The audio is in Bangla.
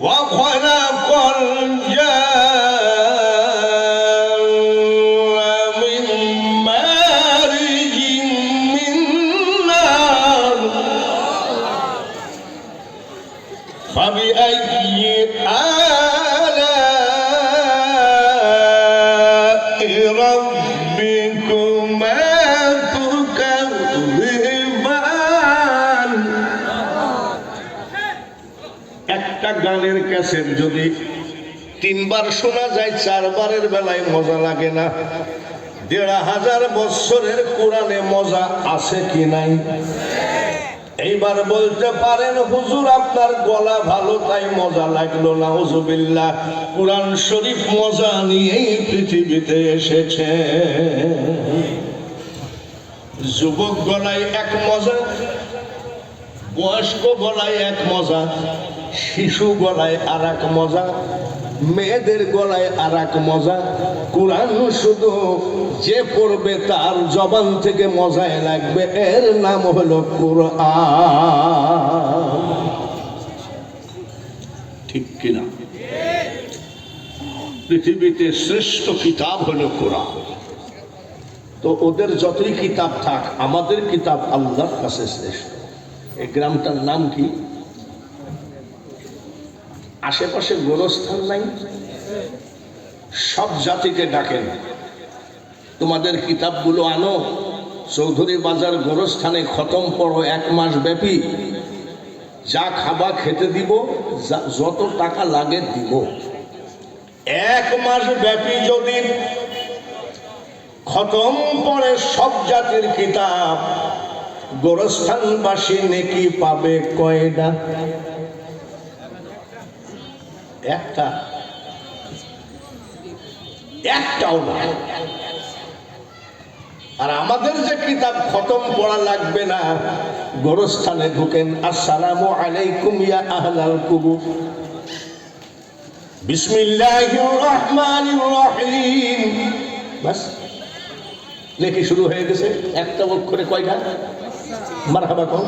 وخلق الجان من مارج من نار فبأي آل একটা গানের ক্যাসেট যদি তিনবার শোনা যায়, চারবারের বেলায় মজা লাগে না। দেড় হাজার বৎসরের কোরআনে মজা আছে কি নাই? এইবার বলতে পারেন, হুজুর, আপনার গলা ভালো, তাই মজা লাগল না হুজুবিল্লাহ কোরআন শরীফ মজা নিয়েই পৃথিবীতে এসেছে। যুবক গলায় এক মজা, বয়স্ক গলায় এক মজা। শিশু গলায় আর এক মজা, মেয়েদের গলায় আর এক মজা। কোরআন শুধু যে পড়বে তার জবান থেকে মজায় লাগবে, এর নাম হলো ঠিক কিনা? পৃথিবীতে শ্রেষ্ঠ কিতাব হলো কোরআন। তো ওদের যতই কিতাব থাক, আমাদের কিতাব আল্লাহর কাছে শ্রেষ্ঠ। এই গ্রামটার নাম কি? আশেপাশে গোরস্থান নাই? সব জাতিকে ডাকেন। তোমাদের কিতাবগুলো আনো। চৌধুরী বাজার গোরস্থানে খতম পড়ো এক মাস ব্যাপী। যা খাবা খেতে দিব যত টাকা লাগে দিব। এক মাস ব্যাপী যদি খতম পড়ে সব জাতির কিতাব, গোরস্থানবাসী নেকি পাবে কয়টা একটা, একটাও না। আর আমাদের যে কিতাব খতম পড়া লাগবে না, গোরস্থানে ঢুকেন, আসসালামু আলাইকুম ইয়া আহলাল কুবুর। বিসমিল্লাহির রহমানির রহিম। বাস, লেখি শুরু হয়ে গেছে। একটা অক্ষরে কয়টা? মারহাবা কম।